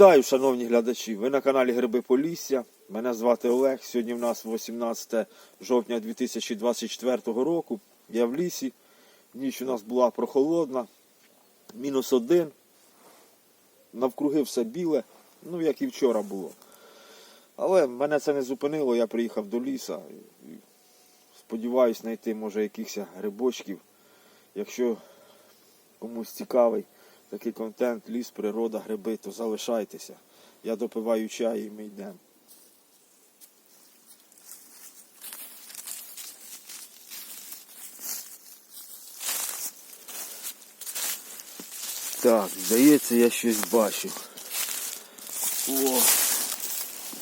Вітаю, шановні глядачі! Ви на каналі Гриби Полісся. Мене звати Олег. Сьогодні в нас 18 жовтня 2024 року. Я в лісі. Ніч у нас була прохолодна. Мінус один. Навкруги все біле, ну як і вчора було. Але мене це не зупинило, я приїхав до ліса. Сподіваюсь знайти, може, якихось грибочків. Якщо комусь цікавий такий контент, ліс, природа, гриби, то залишайтеся. Я допиваю чай і ми йдемо. Так, здається, я щось бачу. О,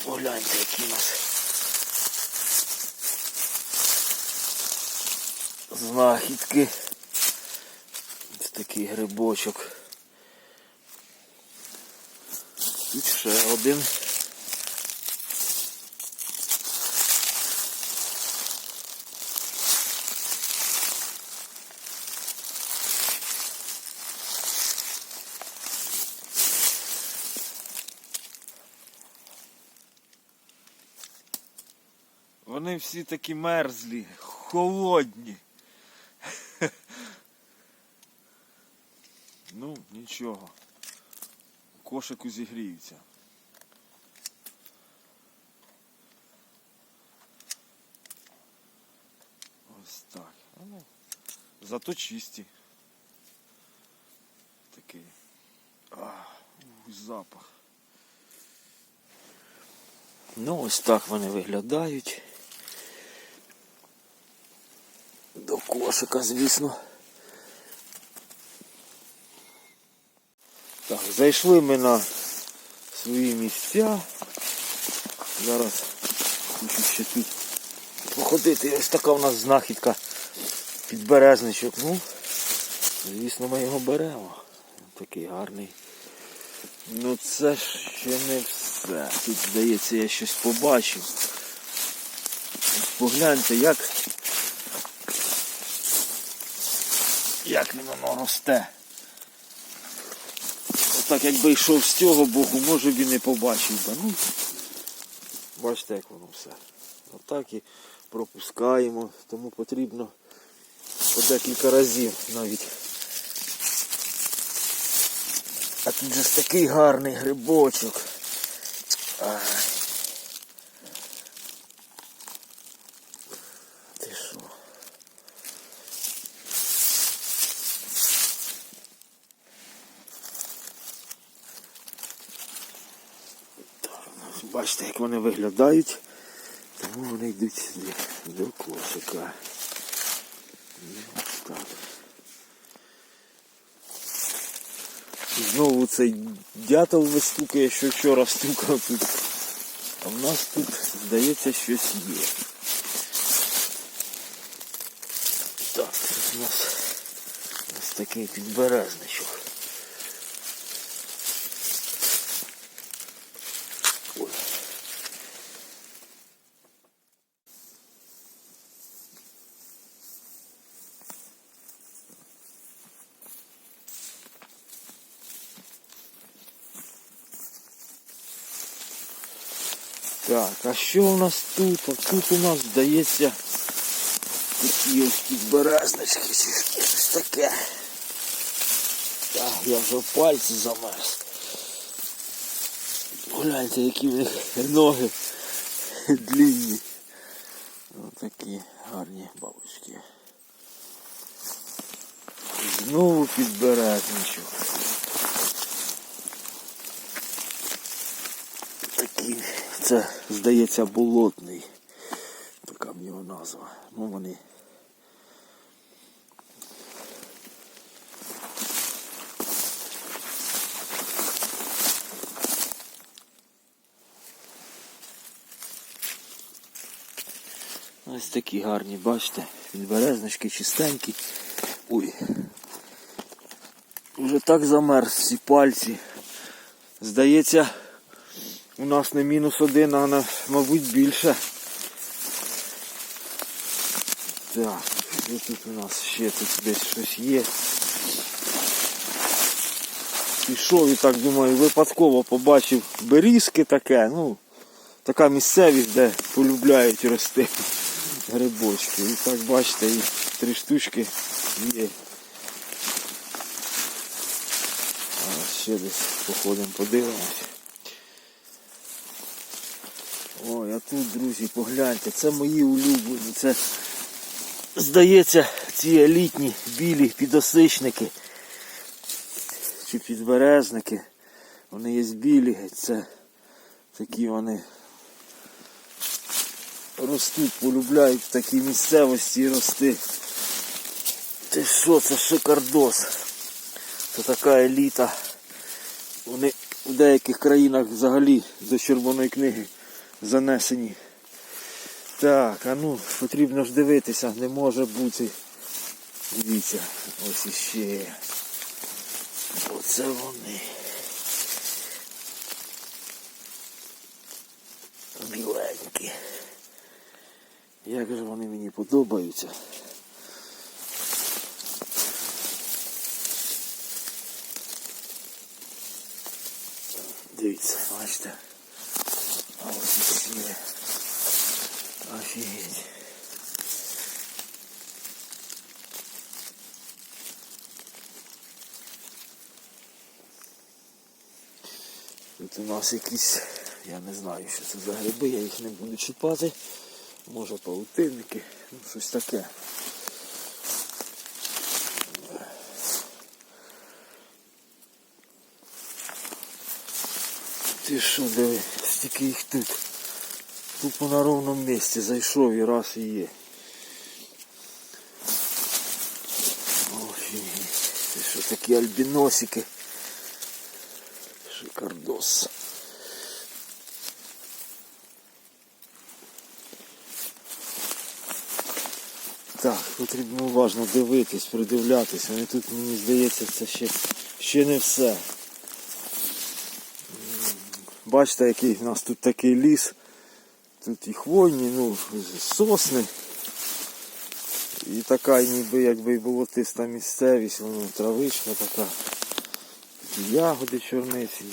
погляньте, які у нас знахідки. Ось такий грибочок. Тут ще один. Вони всі такі мерзлі, холодні. Ну, нічого. Кошику зігріються. Ось так. Ну, зато чисті. Такий. А, ух, запах. Ну, ось так вони виглядають. До кошика, звісно. Так, зайшли ми на свої місця. Зараз хочу ще тут походити. Ось така у нас знахідка підберезничок. Ну, звісно, ми його беремо. Такий гарний. Ну це ще не все. Тут, здається, я щось побачив. Погляньте, як, як воно росте. Отак якби йшов з цього боку, може б і не побачив би. Ну, бачите, як воно все. Отак і пропускаємо, тому потрібно по декілька разів навіть. А тут же такий гарний грибочок. Ай. Ти що? Так, ну, Бачите, як вони виглядають. Тому вони йдуть сюди до кошика. Ось так. Знову цей дятел вистукає, що вчора стукав тут. А в нас тут, здається, щось є. Так, тут у нас ось такий підберезничок. Так, а що у нас тут? А тут у нас здається такі ось підберезнички чи щось таке. Так, я вже пальці замерз. Гляньте, які в них ноги длинні. Ось такі гарні бабочки. Знову підберезничок. Такий, це, здається, болотний. Така в нього назва. Ну вони. Ось такі гарні, бачите, підберезнички чистенькі. Ой. Вже так замерз всі пальці. Здається, у нас не мінус один, а на, мабуть, більше. Так, що тут у нас ще тут десь щось є. Пішов і так думаю, випадково побачив берізки таке, ну, така місцевість, де полюбляють рости грибочки. І так бачите, і три штучки є. А ще десь походимо, подивимось. Ой, а тут, друзі, погляньте, це мої улюблені. Це, здається, ці елітні білі підосичники чи підберезники. Вони є білі, це такі вони ростуть, полюбляють в такій місцевості рости. Ти що, це шикардос. Це така еліта. Вони в деяких країнах взагалі до червоної книги занесені. Так, а ну, потрібно ж дивитися, не може бути. Дивіться, ось іще. Оце вони. Біленькі. Як же вони мені подобаються. Дивіться, бачите. Ось іще. Офігеть. Тут у нас якісь, я не знаю, що це за гриби, я їх не буду чіпати. Може паутинники, ну щось таке. Ти що диви, стільки їх тут. Тупо на ровному місці зайшов і раз і є. Офігеть. Це що такі альбіносики. Шикардос. Так, потрібно уважно дивитись, придивлятись. Вони тут, мені здається, це ще, ще не все. Бачите, який в нас тут такий ліс. Тут і хвойні, ну, сосни. І така ніби якби і болотиста місцевість, воно травичка така. Ягоди чорниці.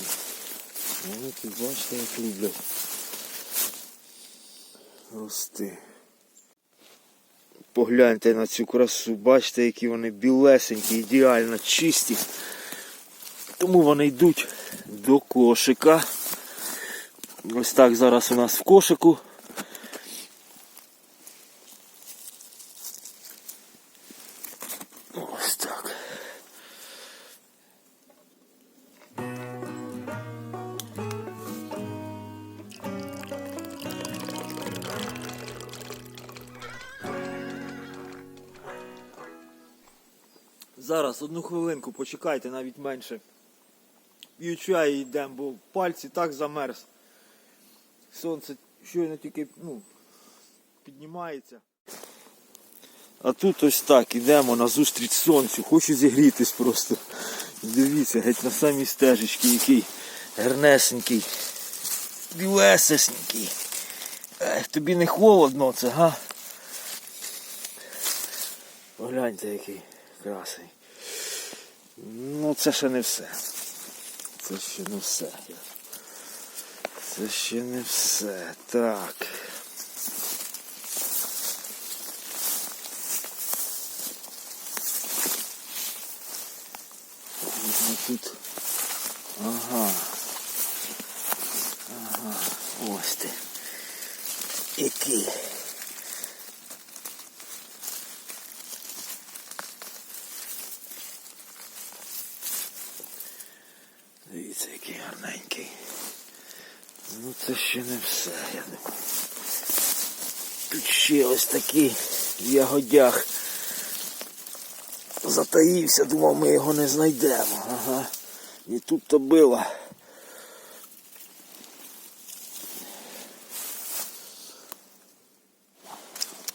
Вони тут бачите, як люблять рости. Погляньте на цю красу, бачите, які вони білесенькі, ідеально чисті. Тому вони йдуть до кошика. Ось так зараз у нас в кошику. Ось так. Зараз одну хвилинку почекайте, навіть менше. П'ю чай і йдемо, бо пальці так замерз. Сонце щойно тільки ну, піднімається. А тут ось так, ідемо на зустріч сонцю. Хочу зігрітись просто. Дивіться, геть на самій стежечці, який гарнесенький, білесесенький. Ех, тобі не холодно це, га? Погляньте, який красий. Ну це ще не все. Це ще не все. Це не все. Так. Тут. Ага. Ага. Ось ти. Який. Ще не все. Тут ще ось такий ягодях. Затаївся, думав, ми його не знайдемо. Ага. І тут то було.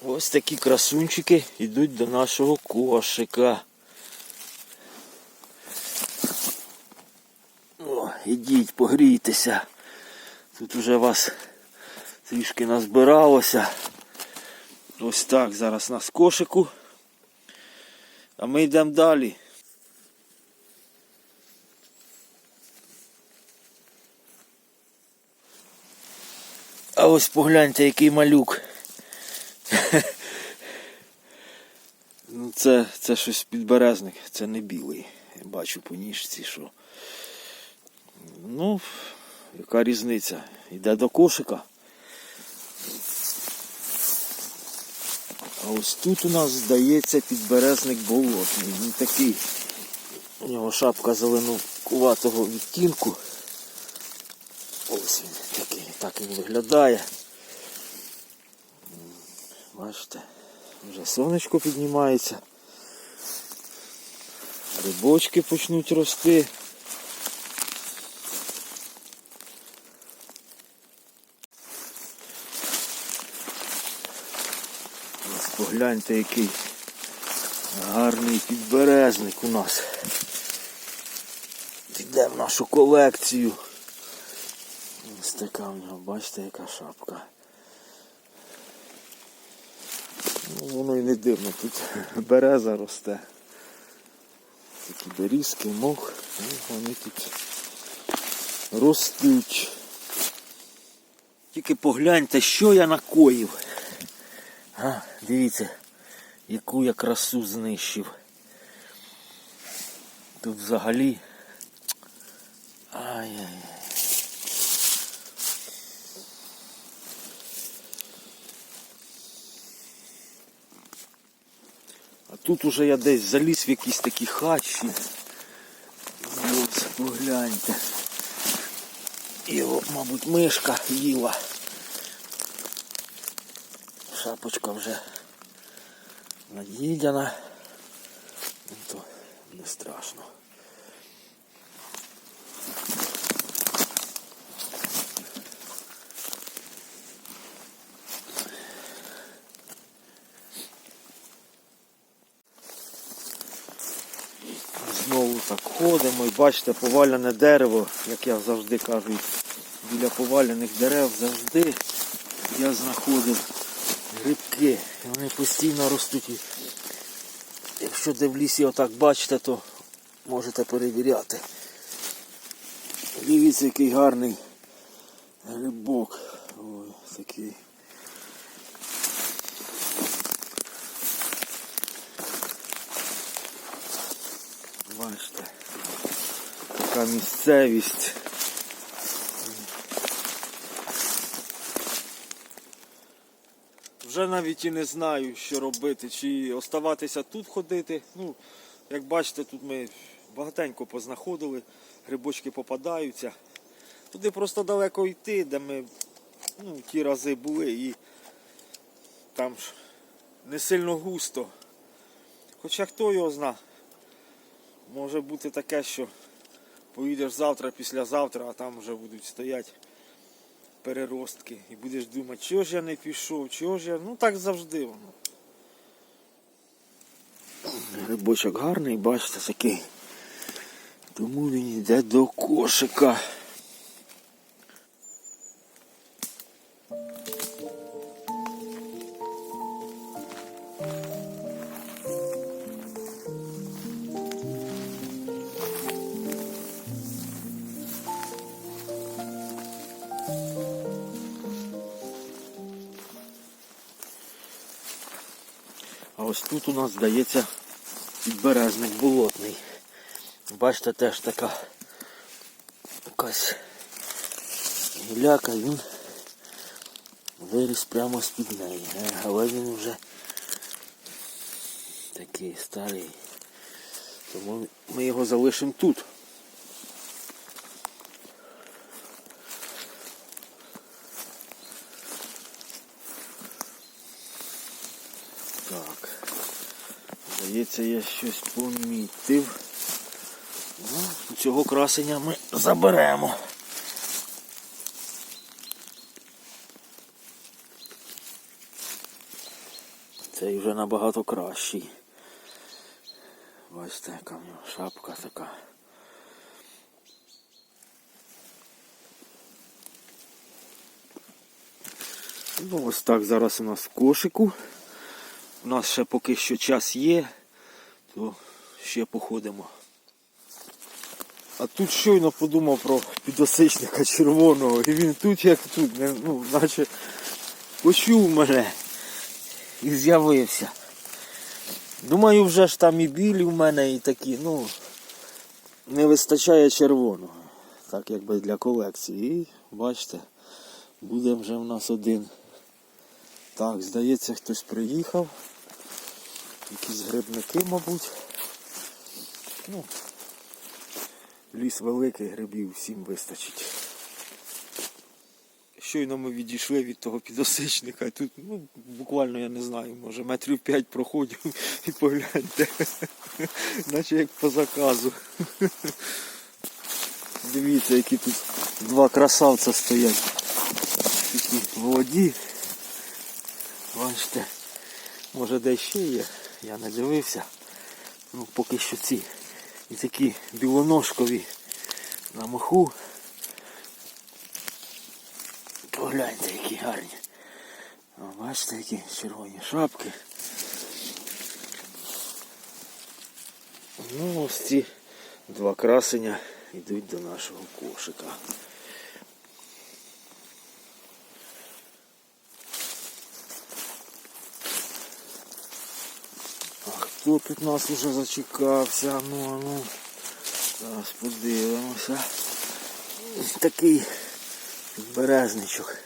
Ось такі красунчики йдуть до нашого кошика. О, ідіть, погрійтеся. Тут уже вас трішки назбиралося. Ось так зараз на кошику. А ми йдемо далі. А ось погляньте, який малюк. ну Це це щось підберезник, це не білий. Я бачу по ніжці, що. Ну яка різниця? Йде до кошика. А ось тут у нас здається підберезник болотний. Він такий. У нього шапка зеленокуватого відтінку. Ось він такий, так він виглядає. Бачите, вже сонечко піднімається. Грибочки почнуть рости. Ось погляньте, який гарний підберезник у нас. Піде в нашу колекцію. Ось така в нього, бачите, яка шапка. Ну, воно і не дивно, тут береза росте. Такі берізки, мох, ну, вони тут ростуть. Тільки погляньте, що я накоїв. А, дивіться, яку я красу знищив. Тут взагалі. Ай-яй. А тут уже я десь заліз в якісь такі хащі. Ось, погляньте. Його, мабуть, мишка їла. Шапочка вже наїдена. Ну, То не страшно. Знову так ходимо і бачите повалене дерево, як я завжди кажу, біля повалених дерев завжди я знаходив грибки. Вони постійно ростуть. Якщо де в лісі отак бачите, то можете перевіряти. Дивіться, який гарний грибок. Ой, такий. Бачите, така місцевість. Вже навіть і не знаю, що робити, чи оставатися тут ходити. Ну, як бачите, тут ми багатенько познаходили, грибочки попадаються. Туди просто далеко йти, де ми ну, ті рази були і там ж не сильно густо. Хоча хто його зна. Може бути таке, що поїдеш завтра, післязавтра, а там вже будуть стояти переростки. І будеш думати, чого ж я не пішов, чого ж я. Ну так завжди воно. Грибочок гарний, бачите, такий. Тому він йде до кошика. А ось тут у нас здається підбережник болотний. Бачите, теж така якась гіляка, він виріс прямо з-під неї. Е, Але він вже такий старий. Тому ми його залишимо тут. Так. Здається, я щось помітив. Ну, цього красення ми заберемо. Цей вже набагато кращий. Бачите, яка в нього шапка така. Ну, ось так зараз у нас в кошику. У нас ще поки що час є, то ще походимо. А тут щойно подумав про підосичника червоного, і він тут як тут, ну, наче почув мене і з'явився. Думаю, вже ж там і білі в мене, і такі, ну, не вистачає червоного. Так якби для колекції. І бачите, буде вже в нас один. Так, здається, хтось приїхав. Якісь грибники, мабуть. Ну, ліс великий, грибів всім вистачить. Щойно ми відійшли від того підосичника, тут, ну, буквально, я не знаю, може метрів п'ять проходив і погляньте. Наче як по заказу. Дивіться, які тут два красавця стоять. Такі в воді. Бачите, може де ще є, я не дивився. Ну, поки що ці і такі білоножкові на моху. Погляньте, які гарні. Бачите, які червоні шапки. Ну, ось ці два красення йдуть до нашого кошика. Тут нас уже зачекався? Ну, ну. Зараз подивимося. Такий березничок.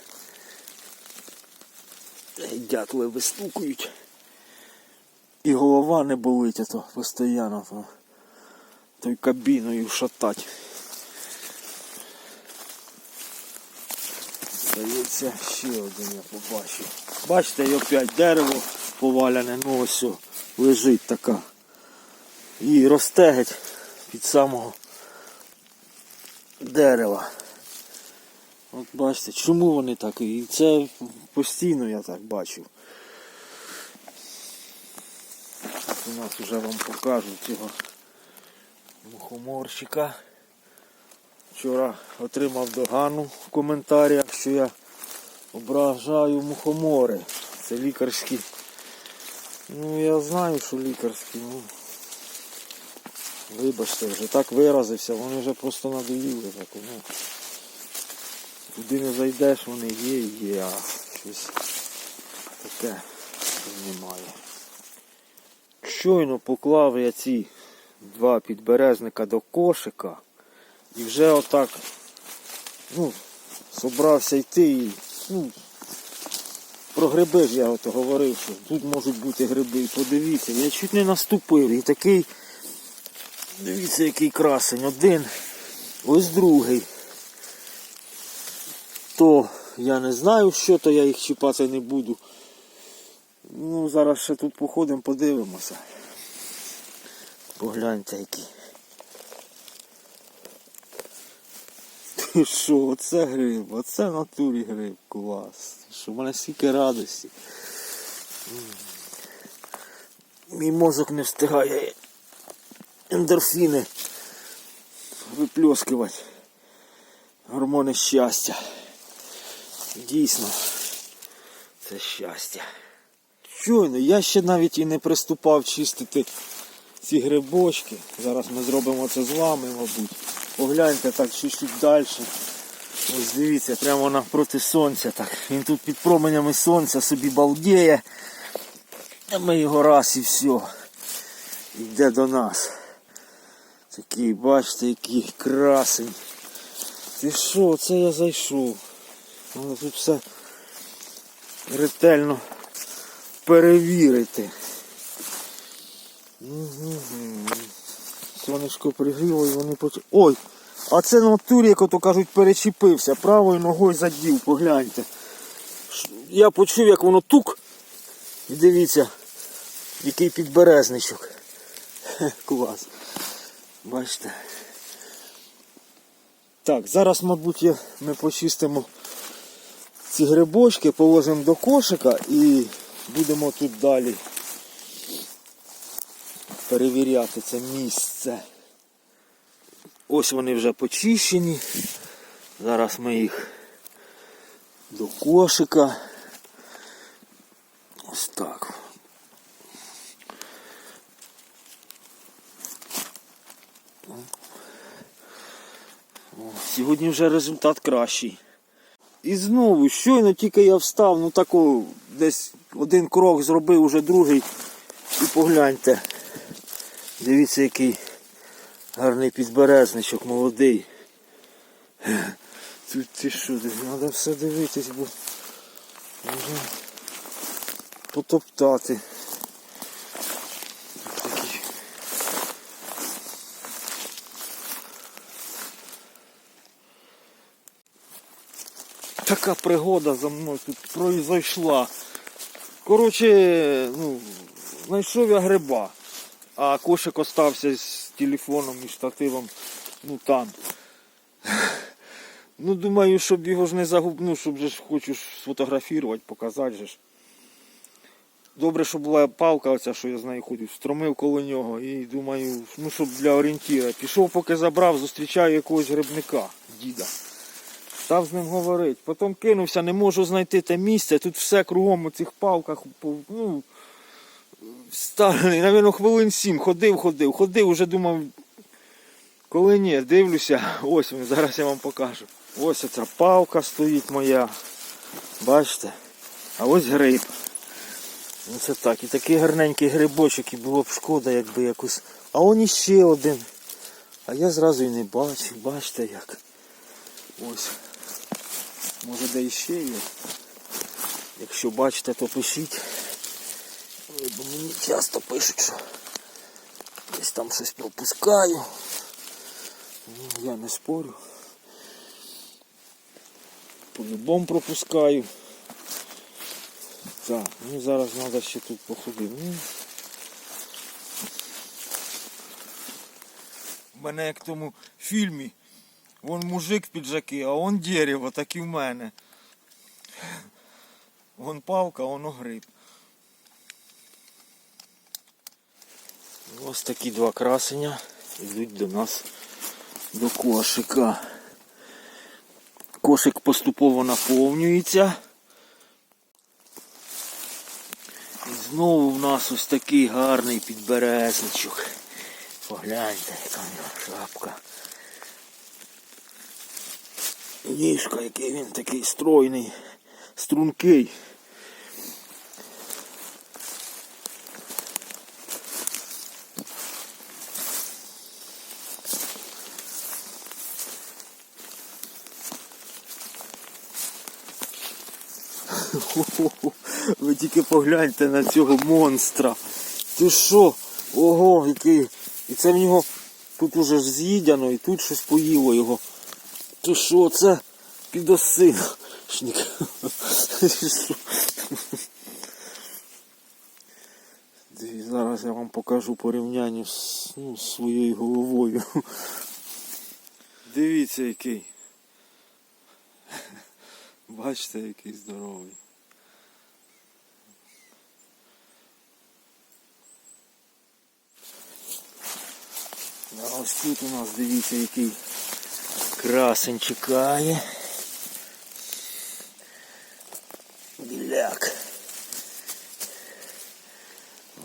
Дятли вистукують. І голова не болить, а то постійно то, той кабіною шатать. Здається, ще один я побачив. Бачите, і опять дерево поваляне, ну ось лежить така. І росте геть під самого дерева. От бачите, чому вони так? І це постійно я так бачив. У нас вже вам покажу цього мухоморщика. Вчора отримав догану в коментарях, що я ображаю мухомори. Це лікарські. Ну я знаю, що лікарські, ну вибачте, вже так виразився, вони вже просто надоїли. Так, ну. Куди не зайдеш, вони є є, а щось таке немає. Щойно поклав я ці два підберезника до кошика і вже отак ну, собрався йти і ну, про гриби я ото говорив, що тут можуть бути гриби. Подивіться, я чуть не наступив і такий, дивіться, який красень. Один, ось другий. То я не знаю, що то я їх чіпати не буду. Ну, зараз ще тут походимо, подивимося. Погляньте які. Що, оце гриб, оце в натурі гриб, клас. Що в мене стільки радості. Мій мозок не встигає ендорфіни випльоскувати. Гормони щастя. Дійсно, це щастя. Щойно, я ще навіть і не приступав чистити ці грибочки. Зараз ми зробимо це з вами, мабуть. Погляньте так чуть-чуть далі. Ось дивіться, прямо навпроти сонця. Так. Він тут під променями сонця собі балдіє. А ми його раз і все. Йде до нас. Такий, бачите, який красень. Ти що, це я зайшов. Треба тут все ретельно перевірити. Угу. Сонечко пригріло і вони поч... Ой! А це на турі, як ото кажуть, перечепився. Правою ногою задів, погляньте. Я почув, як воно тук. І дивіться, який підберезничок. Клас. Бачите. Так, зараз, мабуть, ми почистимо ці грибочки, положимо до кошика і будемо тут далі перевіряти це місце. Ось вони вже почищені. Зараз ми їх до кошика. Ось так. Сьогодні вже результат кращий. І знову, щойно тільки я встав, ну тако десь один крок зробив, уже другий. І погляньте. Дивіться, який гарний підберезничок, молодий. Тут ти що, треба все дивитись, бо можна потоптати. Така пригода за мною тут произойшла. Коротше, ну, знайшов я гриба, а кошик остався з телефоном і штативом, ну там. Ну, думаю, щоб його ж не загуб... ну, щоб же хочу сфотографувати, показати же ж. Добре, що була палка оця, що я з нею ходив, стромив коло нього і думаю, ну щоб для орієнтіра. Пішов, поки забрав, зустрічаю якогось грибника, діда. Став з ним говорити. Потім кинувся, не можу знайти те місце. Тут все кругом у цих палках. Ну, старий, навіть хвилин сім. Ходив, ходив, ходив, вже думав. Коли ні, дивлюся, ось зараз я вам покажу. Ось ця палка стоїть моя. Бачите? А ось гриб. Ну це так. І такий гарненький грибочок, і було б шкода, якби якось. А он іще один. А я зразу і не бачив, бачите як. Ось. Може де іще є. Якщо бачите, то пишіть. Бо мені часто пишуть, що десь там щось пропускаю. Ну, Я не спорю. По-любому пропускаю. Так, ну зараз треба ще тут походити. Ну. У мене як в тому фільмі. Вон мужик в піджаки, а он дерево, так і в мене. Вон палка, а воно гриб. Ось такі два красення йдуть до нас до кошика. Кошик поступово наповнюється. І знову в нас ось такий гарний підберезничок. Погляньте, яка в нього шапка. Ніжка, який він такий стройний, стрункий. Хо-хо-хо. Ви тільки погляньте на цього монстра. Ти що? Ого, який. І це в нього тут уже ж з'їдяно і тут щось поїло його. Ти що, це? Диві- Зараз я вам покажу порівняння з, ну, своєю головою. Дивіться який. Бачите, який здоровий. А ось тут у нас дивіться, який красень чекає. Біляк.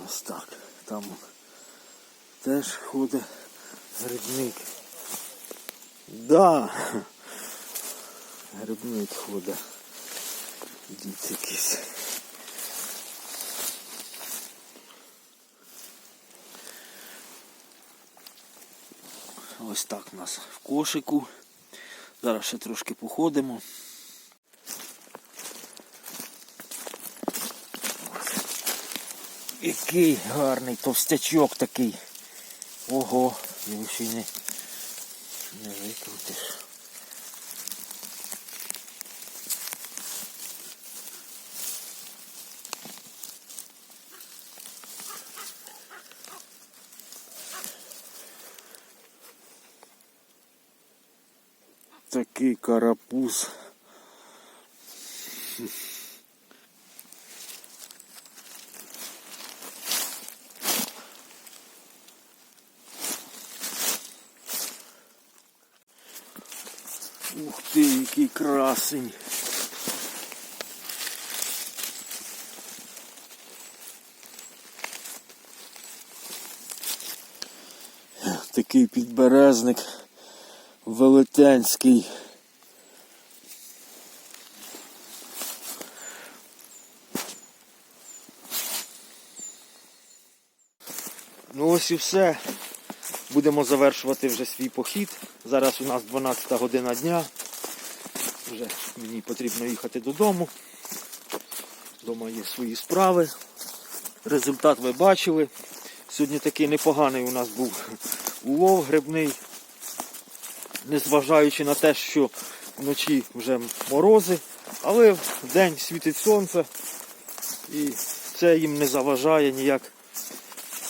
Ось так. Там теж ходить грибник. Да. Грибник ходить. Дід якийсь. Ось так у нас в кошику. Зараз ще трошки походимо. Який гарний товстячок такий. Ого, його ще не, не викрутиш. Такий карапуз. Ух ти, який красень. Такий підберезник велетенський. Ну ось і все. Будемо завершувати вже свій похід. Зараз у нас 12 година дня. Вже мені потрібно їхати додому. Дома є свої справи. Результат ви бачили. Сьогодні такий непоганий у нас був улов грибний. Незважаючи на те, що вночі вже морози, але в день світить сонце і це їм не заважає ніяк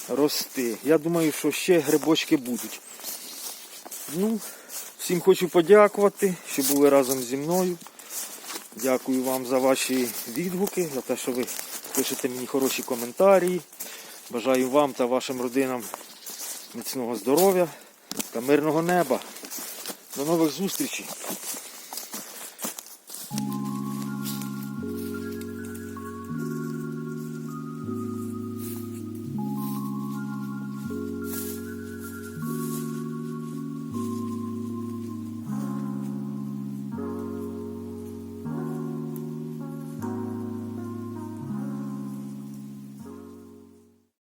рости. Я думаю, що ще грибочки будуть. Ну, всім хочу подякувати, що були разом зі мною. Дякую вам за ваші відгуки, за те, що ви пишете мені хороші коментарі. Бажаю вам та вашим родинам міцного здоров'я та мирного неба. До нових зустрічей!